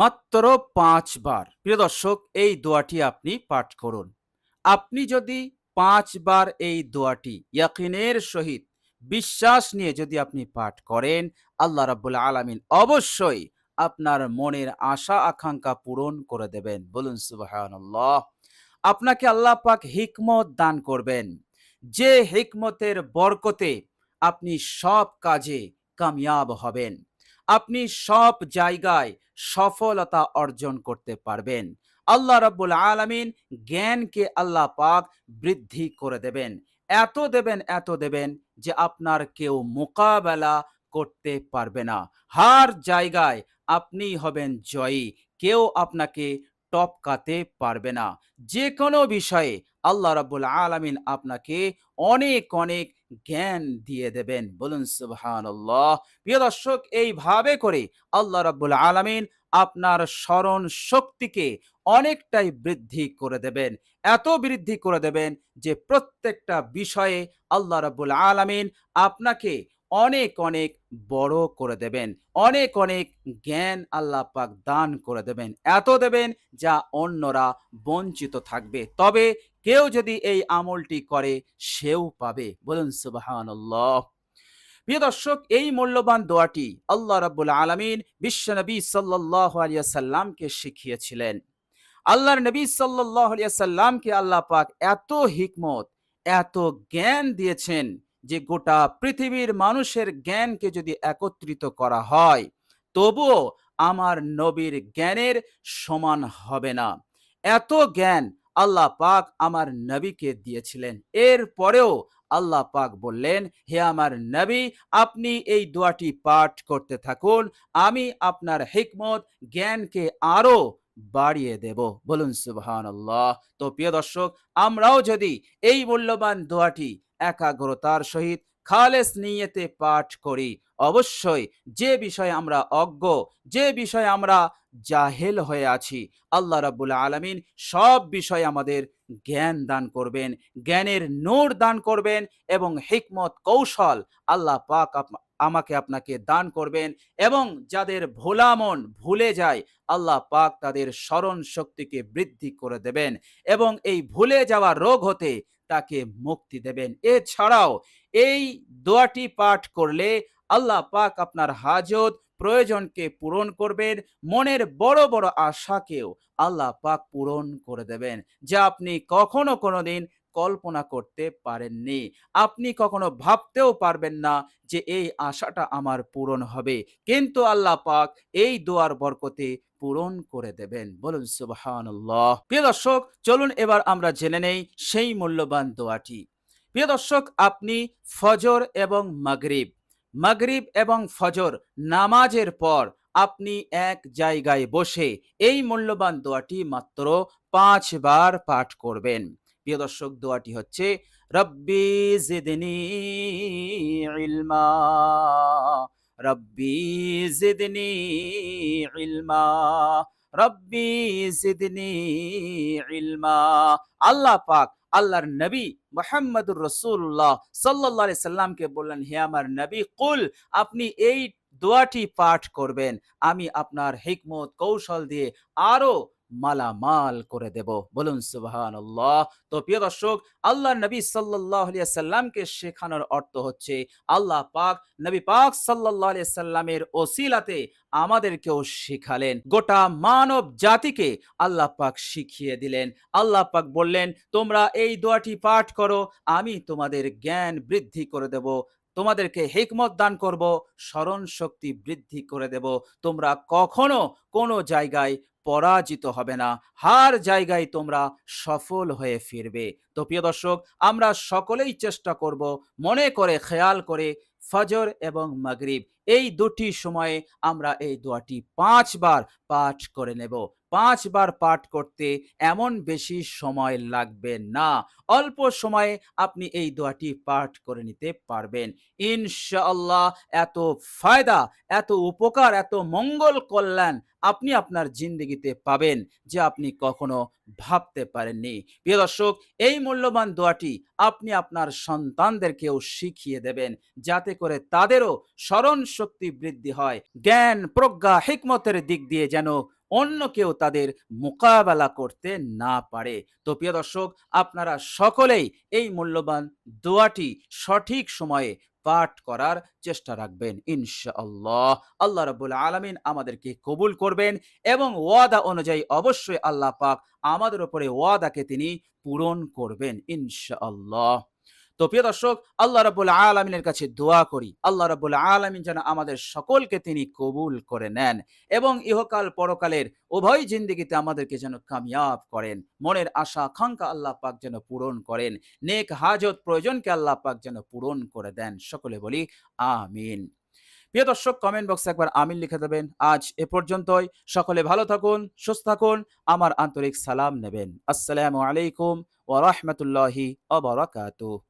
মাত্র পাঁচবার। প্রিয় দর্শক, এই দোয়াটি আপনি পাঠ করুন। আপনি যদি পাঁচবার এই দোয়াটি ইয়াকিনের সহিত বিশ্বাস নিয়ে যদি আপনি পাঠ করেন, আল্লাহ রাব্বুল আলামিন অবশ্যই আপনার মনের আশা, আকাঙ্ক্ষা পূরণ করে দেবেন। বলুন, সুবহানাল্লাহ। আপনাকে আল্লাহ পাক হিকমত দান করবেন। যে হিকমতের বরকতে আপনি সব কাজে কামিয়াব হবেন। আপনি সব জায়গায় সফলতা অর্জন করতে পারবেন। আল্লাহ রাব্বুল আলামিন জ্ঞানকে আল্লাহ পাক বৃদ্ধি করে দেবেন। এত দেবেন এত দেবেন যে আপনার কেউ মোকাবেলা করতে পারবে না। হার জায়গায় আপনি হবেন জয়ী। কেউ আপনাকে টপকাতে পারবে না। যে কোনো বিষয়ে আল্লাহ রাব্বুল আলামিন আপনাকে অনেক অনেক জ্ঞান দিয়ে দেবেন। বলুন, সুবহানাল্লাহ। প্রিয় দর্শক, এইভাবে করে আল্লাহ রাব্বুল আলামিন আপনার স্মরণ শক্তিকে অনেকটাই বৃদ্ধি করে দেবেন। এত বৃদ্ধি করে দেবেন যে প্রত্যেকটা বিষয়ে আল্লাহ রাব্বুল আলামিন আপনাকে অনেক অনেক বড় করে দেবেন। অনেক অনেক জ্ঞান আল্লাহ পাক দান করে দেবেন। এত দেবেন যা অন্যরা বঞ্চিত থাকবে। তবে কেউ যদি এই আমলটি করে, সেও পাবে। বলুন, সুবহানাল্লাহ। প্রিয় দর্শক, এই মূল্যবান দোয়াটি আল্লাহ রাব্বুল আলামিন বিশ্বনবী সাল্লাল্লাহু আলাইহি সাল্লামকে শিখিয়েছিলেন। আল্লাহর নবী সাল্লাল্লাহু আলাইহি সাল্লামকে আল্লাহ পাক এত হিকমত, এত জ্ঞান দিয়েছেন যে গোটা পৃথিবীর মানুষের জ্ঞানকে যদি একত্রিত করা হয়, তবুও আমার নবীর জ্ঞানের সমান হবে না। এত জ্ঞান আল্লাহ পাক আমার নবীকে দিয়েছিলেন। এর পরেও আল্লাহ পাক বললেন, হে আমার নবী, আপনি এই দোয়াটি পাঠ করতে থাকুন, আমি আপনার হিকমত, জ্ঞানকে আরও বাড়িয়ে দেব। বলুন সুবহান আল্লাহ তো প্রিয় দর্শক, আমরাও যদি এই মূল্যবান দোয়াটি একাগ্রতার সহিত খালেস নিয়েতে পাঠ করি। অবশ্যই যে বিষয়ে আমরা অজ্ঞ, যে বিষয়ে আমরা জাহেল হয়ে আছি, আল্লাহ রাব্বুল আলামিন সব বিষয়ে আমাদের জ্ঞান দান করবেন, জ্ঞানের নূর দান করবেন এবং হিকমত, কৌশল আল্লাহ পাক আমাকে আপনাকে দান করবেন এবং যাদের ভোলা মন ভুলে যায়, আল্লাহ পাক তাদের স্মরণ শক্তিকে বৃদ্ধি করে দেবেন এবং এই ভুলে যাওয়া রোগ হতে তাকে মুক্তি দেবেন। এছাড়াও এই দোয়াটি পাঠ করলে আল্লাহ পাক আপনার হাজত প্রয়োজনকে পূরণ করবেন, মনের বড় বড় আশাকেও আল্লাহ পাক পূরণ করে দেবেন, যা আপনি কখনো কোনোদিন কল্পনা করতে পারেননি। আপনি কখনো ভাবতেও পারবেন না যে এই আশাটা আমার পূরণ হবে। কিন্তু আল্লাহ পাক এই দোয়ার বরকতে পূরণ করে দেবেন। বলুন, সুবহানাল্লাহ। প্রিয় দর্শক, চলুন এবার আমরা জেনে নেই সেই মূল্যবান দোয়াটি। প্রিয় দর্শক, আপনি ফজর এবং মাগরিব মাগরিব এবং ফজর নামাজের পর আপনি এক জায়গায় বসে এই মূল্যবান দোয়াটি মাত্র পাঁচবার পাঠ করবেন। প্রিয় দর্শক, দোয়াটি হচ্ছে, রব্বি জিদনি ইলমা, রব্বি জিদনি ইলমা, রব্বি জিদনি ইলমা। আল্লাহ পাক আল্লাহর নবী মোহাম্মদুর রসুল্লাহ সাল্লাহ সাল্লামকে বললেন, হে আমার নবী, কুল, আপনি এই দোয়াটি পাঠ করবেন। আমি আপনার হিকমত, কৌশল দিয়ে আরও মালামাল করে দেব। বলুন সুবহান তো প্রিয় দর্শক আল্লাহ নবী সাল্লাহ সাল্লামকে শেখানোর অর্থ হচ্ছে, আল্লাহ পাক নবী পাক সাল্লাহ সাল্লামের ওসিলাতে আমাদেরকেও শিখালেন। গোটা মানব জাতিকে আল্লাহ পাক শিখিয়ে দিলেন। আল্লাহ পাক বললেন, তোমরা এই দোয়াটি পাঠ করো, আমি তোমাদের জ্ঞান বৃদ্ধি করে দেব। তোমাদেরকে হিকমত দান করব, স্মরণ শক্তি বৃদ্ধি করে দেব। তোমরা কখনো কোনো জায়গায় পরাজিত হবে না, হার জায়গায় তোমরা সফল হয়ে ফিরবে। তো প্রিয় দর্শক, আমরা সকলেই চেষ্টা করব মনে করে, খেয়াল করে ফজর এবং মাগরিব। এই দুটি সময়ে আমরা এই দোয়াটি পাঁচবার পাঠ করে নেব। পাঁচবার পাঠ করতে এমন বেশি সময় লাগবে না। অল্প সময়ে আপনি এই দোয়াটি পাঠ করে নিতে পারবেন। ইনশাআল্লাহ এত ফায়দা, এত উপকার, এত মঙ্গল কল্যাণ আপনি আপনার জিন্দগিতে পাবেন যে আপনি কখনো ভাবতে পারেননি। প্রিয় দর্শক, এই মূল্যবান দোয়াটি আপনি আপনার সন্তানদেরকেও শিখিয়ে দেবেন যাতে করে তাদেরও স্মরণ শক্তি বৃদ্ধি হয়। জ্ঞান, প্রজ্ঞা, হিকমতের দিক দিয়ে যেন অন্য কেউ তাদের মোকাবেলা করতে না পারে। তো প্রিয় দর্শক, আপনারা সকলেই এই মূল্যবান দোয়াটি সঠিক সময়ে পাঠ করার চেষ্টা রাখবেন, ইনশাআল্লাহ। আল্লাহ রাব্বুল আলামিন আমাদেরকে কবুল করবেন এবং ওয়াদা অনুযায়ী অবশ্যই আল্লাহ পাক আমাদের উপরে ওয়াদাকে তিনি পূরণ করবেন, ইনশাআল্লাহ। তো প্রিয় দর্শক, আল্লাহ রাব্বুল আলামিনের কাছে দোয়া করি। আল্লাহ রাব্বুল আলামিন যেন আমাদের সকলকে তিনি কবুল করে নেন এবং ইহকাল পরকালের উভয় জিন্দিগিতে আমাদেরকে যেন কামিয়াব করেন। মনের আশা, আকাঙ্ক্ষা আল্লাহ পাক যেন পূরণ করেন। নেক হাজত প্রয়োজনকে আল্লাহ পাক যেন পূরণ করে দেন। সকলে বলি, আমিন। প্রিয় দর্শক কমেন্ট বক্সে একবার আমিন লিখে দেবেন। আজ এ পর্যন্তই। সকলে ভালো থাকুন, সুস্থ থাকুন, আমার আন্তরিক সালাম নেবেন। আসসালামু আলাইকুম ওয়া রাহমাতুল্লাহি ওয়া বারাকাতুহু।